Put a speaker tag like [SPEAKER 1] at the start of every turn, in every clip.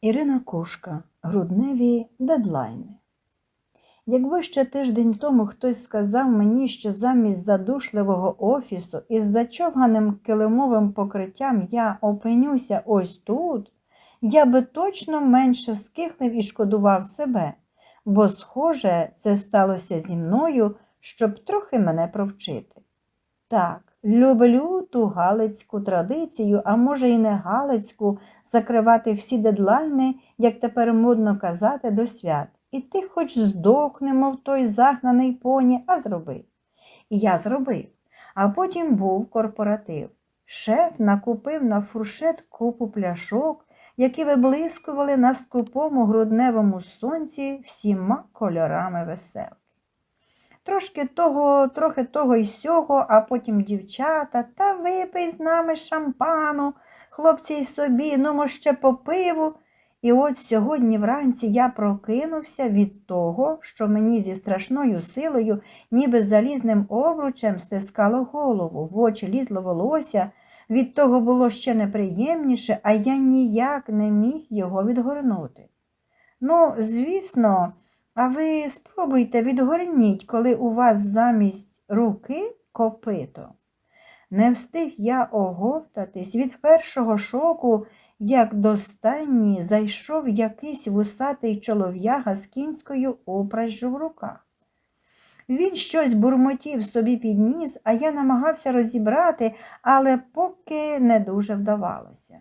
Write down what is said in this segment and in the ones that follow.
[SPEAKER 1] Ірина Кушка. Грудневі дедлайни. Якби ще тиждень тому хтось сказав мені, що замість задушливого офісу із зачовганим килимовим покриттям я опинюся ось тут, я би точно менше скихлив і шкодував себе, бо, схоже, це сталося зі мною, щоб трохи мене провчити. Так, люблю ту галицьку традицію, а може і не галицьку, закривати всі дедлайни, як тепер модно казати, до свят. І ти хоч здохне, мов той загнаний поні, а зроби. І я зробив. А потім був корпоратив. Шеф накупив на фуршет купу пляшок, які виблискували на скупому грудневому сонці всіма кольорами веселки. Трошки того, трохи того й сього, а потім дівчата, та випий з нами шампану, хлопці й собі, ну мо ще по пиву. І от сьогодні вранці я прокинувся від того, що мені зі страшною силою, ніби залізним обручем стискало голову, в очі лізло волосся, від того було ще неприємніше, а я ніяк не міг його відгорнути. Ну, звісно, а ви спробуйте відгорніть, коли у вас замість руки копито. Не встиг я оговтатись від першого шоку, як до стайні зайшов якийсь вусатий чолов'яга з кінською опражжю в руках. Він щось бурмотів собі підніс, а я намагався розібрати, але поки не дуже вдавалося.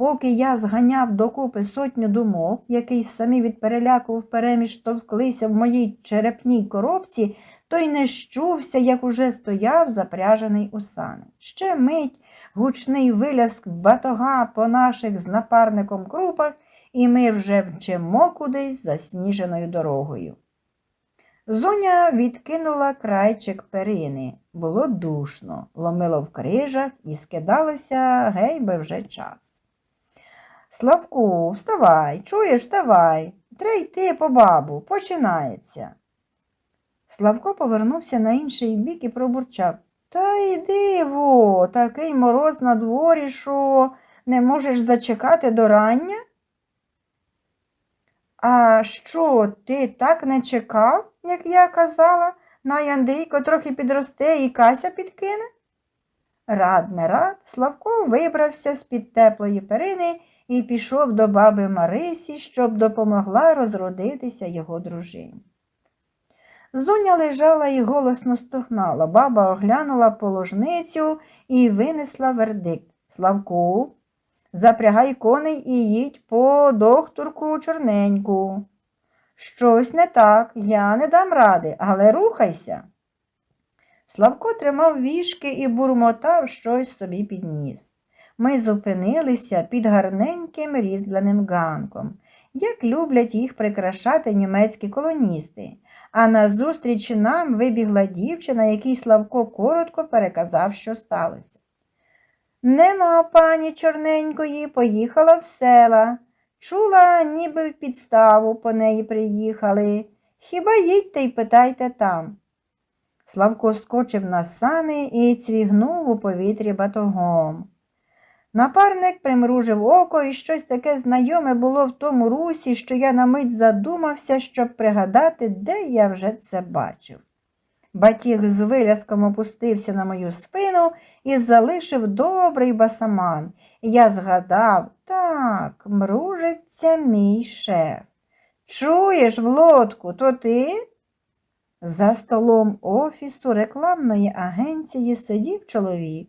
[SPEAKER 1] Поки я зганяв докупи сотню думок, які самі від переляку впереміж товклися в моїй черепній коробці, то й не щувся, як уже стояв запряжений у сани. Ще мить гучний виляск батога по наших з напарником крупах, і ми вже мчимо кудись засніженою дорогою. Зоня відкинула крайчик перини. Було душно, ломило в крижах і скидалося гей би вже час. Славку, вставай, чуєш, вставай. Треба йти по бабу, починається. Славко повернувся на інший бік і пробурчав. Та йди, во, такий мороз на дворі, що не можеш зачекати до рання? А що, ти так не чекав, як я казала, най Андрійко трохи підросте і Кася підкине? Рад не рад, Славко вибрався з-під теплої перини і пішов до баби Марисі, щоб допомогла розродитися його дружині. Зоня лежала і голосно стогнала. Баба оглянула положницю і винесла вердикт. Славку, запрягай коней і їдь по докторку чорненьку. Щось не так, я не дам ради, але рухайся. Славко тримав вішки і бурмотав щось собі підніс. Ми зупинилися під гарненьким різьбленим ганком, як люблять їх прикрашати німецькі колоністи. А назустріч нам вибігла дівчина, якій Славко коротко переказав, що сталося. Нема пані чорненької, поїхала в села. Чула, ніби в підставу по неї приїхали. Хіба їдьте й питайте там. Славко скочив на сани і цвігнув у повітрі батогом. Напарник примружив око, і щось таке знайоме було в тому русі, що я на мить задумався, щоб пригадати, де я вже це бачив. Батіг з виляском опустився на мою спину і залишив добрий басаман. Я згадав, так, мружиться мій шеф. Чуєш, в лодку, то ти? За столом офісу рекламної агенції сидів чоловік.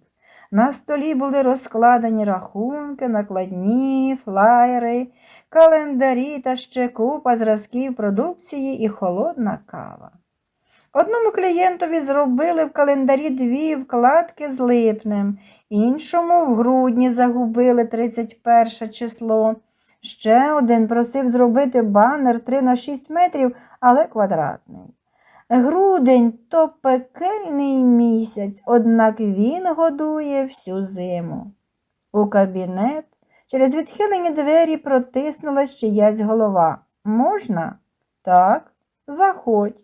[SPEAKER 1] На столі були розкладені рахунки, накладні, флаєри, календарі та ще купа зразків продукції і холодна кава. Одному клієнтові зробили в календарі дві вкладки з липнем, іншому в грудні загубили 31 число. Ще один просив зробити банер 3 на 6 метрів, але квадратний. Грудень то пекельний місяць, однак він годує всю зиму. У кабінет через відхилені двері протиснулась чиясь голова. Можна? Так, заходь.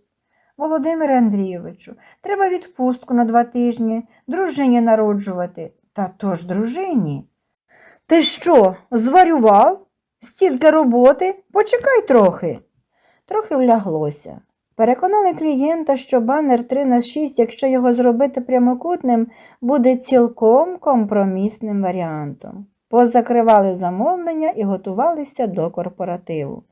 [SPEAKER 1] Володимире Андрійовичу, треба відпустку на два тижні, дружині народжувати. Та то ж дружині. Ти що, зварював? Стільки роботи, почекай трохи. Трохи вляглося. Переконали клієнта, що банер 3 на 6, якщо його зробити прямокутним, буде цілком компромісним варіантом. Позакривали замовлення і готувалися до корпоративу.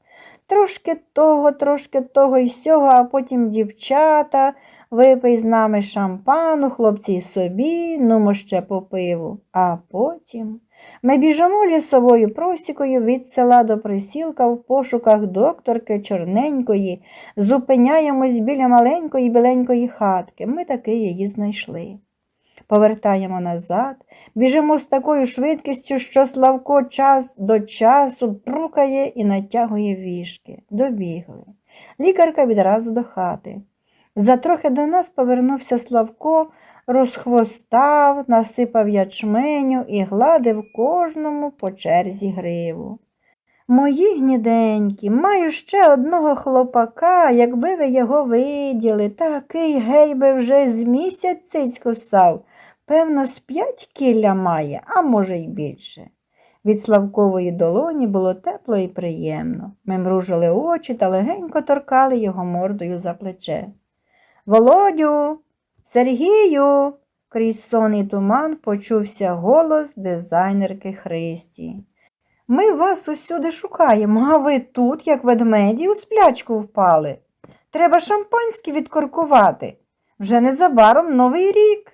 [SPEAKER 1] Трошки того, трошки того і сього, а потім дівчата, випий з нами шампану, хлопці собі, ну ще по пиву. А потім ми біжимо лісовою просікою від села до присілка в пошуках докторки чорненької, зупиняємось біля маленької біленької хатки. Ми таки її знайшли. Повертаємо назад, біжимо з такою швидкістю, що Славко час до часу прукає і натягує вішки. Добігли. Лікарка відразу до хати. Затрохи до нас повернувся Славко, розхвостав, насипав ячменю і гладив кожному по черзі гриву. Мої гніденькі, маю ще одного хлопака, якби ви його виділи, такий гей би вже з місяць цицьку сав. Певно, з п'ять кілля має, а може й більше. Від Славкової долоні було тепло і приємно. Ми мружили очі та легенько торкали його мордою за плече. Володю, Сергію, крізь сон і туман почувся голос дизайнерки Христі. Ми вас усюди шукаємо, а ви тут, як ведмеді, у сплячку впали. Треба шампанське відкоркувати. Вже незабаром новий рік.